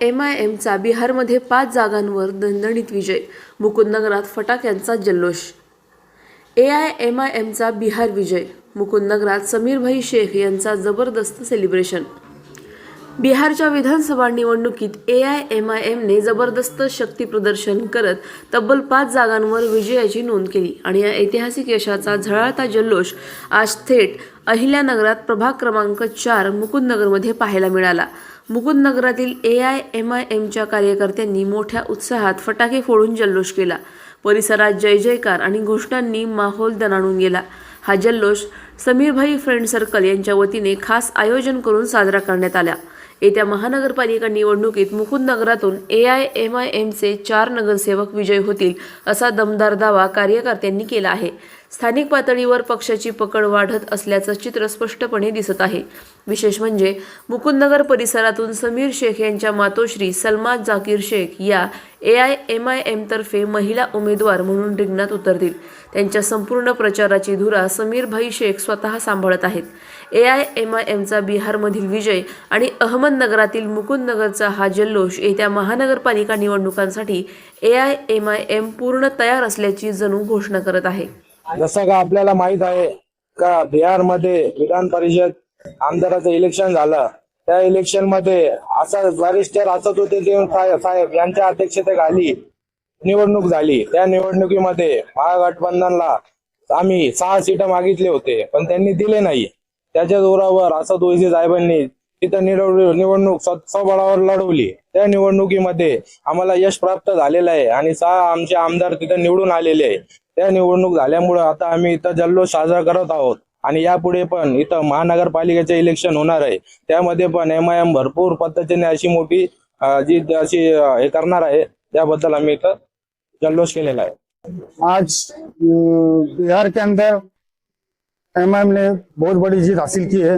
M I एमचा बिहारमध्ये पाच जागांवर दणदणीत विजय मुकुंदनगरात फटाक्यांचा जल्लोष. ए आय एम आय एमचा बिहार विजय मुकुंदनगरात समीरभाई शेख यांचा जबरदस्त सेलिब्रेशन बिहारच्या विधानसभा निवडणुकीत ए आय एम आय एमने जबरदस्त शक्ती प्रदर्शन करत तब्बल पाच जागांवर विजयाची नोंद केली आणि या ऐतिहासिक यशाचा झळाळता जल्लोष आज थेट अहिल्यानगरात प्रभाग क्रमांक चार मुकुंदनगरमध्ये पाहायला मिळाला. मुकुंदनगरातील ए आय एम आय एमच्या कार्यकर्त्यांनी मोठ्या उत्साहात फटाके फोडून जल्लोष केला. परिसरात जय जयकार आणि घोषणांनी माहोल दणाणून गेला. हा जल्लोष समीरभाई फ्रेंड सर्कल यांच्या वतीने खास आयोजन करून साजरा करण्यात आला. येत्या महानगरपालिका निवडणुकीत मुकुंदनगरातून ए आय एम आय एमचे चार नगरसेवक विजयी होतील असा दमदार दावा कार्यकर्त्यांनी केला आहे. स्थानिक पातळीवर पक्षाची पकड वाढत असल्याचं चित्र स्पष्टपणे दिसत आहे. विशेष म्हणजे मुकुंदनगर परिसरातून समीर शेख यांच्या मातोश्री सलमा जाकीर शेख या ए आय एम आय एमतर्फे महिला उमेदवार म्हणून रिंगणात उतरतील. त्यांच्या संपूर्ण प्रचाराची धुरा समीरभाई शेख स्वतः सांभाळत आहेत. ए आय एम आय एमचा बिहारमधील विजय आणि अहमदनगरातील मुकुंदनगरचा हा जल्लोष येत्या महानगरपालिका निवडणुकांसाठी A I M I M पूर्ण तयार असल्याची जणू घोषणा करत आहे. जसं का आपल्याला माहीत आहे का बिहारमध्ये विधान परिषद आमदाराचं इलेक्शन झालं. त्या इलेक्शनमध्ये असं वरिष्ठ असत होते साहेब यांच्या अध्यक्षतेखाली निवडणूक झाली. त्या निवडणुकीमध्ये महागठबंधनला आम्ही सहा सीट मागितले होते पण त्यांनी दिले नाही. त्याच्या जोरावर असद ओैसी साहेबांनी तिथं निवड निवडणूक स्वबळावर लढवली. त्या निवडणुकीमध्ये आम्हाला यश प्राप्त झालेलं आहे आणि सहा आमचे आमदार तिथं निवडून आलेले आहे. त्या निवडणूक झाल्यामुळे आता आम्ही इथं जल्लोष साजरा करत आहोत. आणि यापुढे पण इथं महानगरपालिकेचे इलेक्शन होणार आहे. त्यामध्ये पण एम आय एम भरपूर पद्धतीने अशी मोठी जी अशी हे करणार आहे. त्याबद्दल आम्ही इथं जल्लोष केलेला आहे. आज बिहार के अंदर एमएम ने बहुत बड़ी जीत हासिल की है.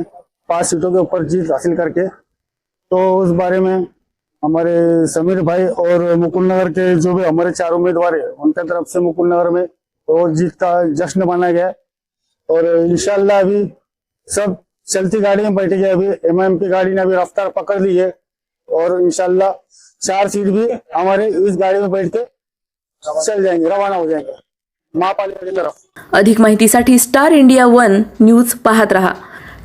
पाँच सीटों के ऊपर जीत हासिल करके। तो उस बारे में हमारे समीर भाई और मुकुंद नगर के जो भी हमारे चार उम्मीदवार है, उनके तरफ़ से मुकुंद नगर में वो जीत का जश्न माना गया। और इंशाल्लाह अभी सब चलती गाड़ी में बैठे गए अभी एम की गाड़ी ने अभी रफ्तार पकड़ ली है। और इनशाला चार सीट भी हमारे इस गाड़ी में बैठ के चल जाएँगे, रवाना हो जाएँगे। महापालिका की तरफ़। अधिक माहितीसाठी स्टार इंडिया वन न्यूज़ पाहत रहा।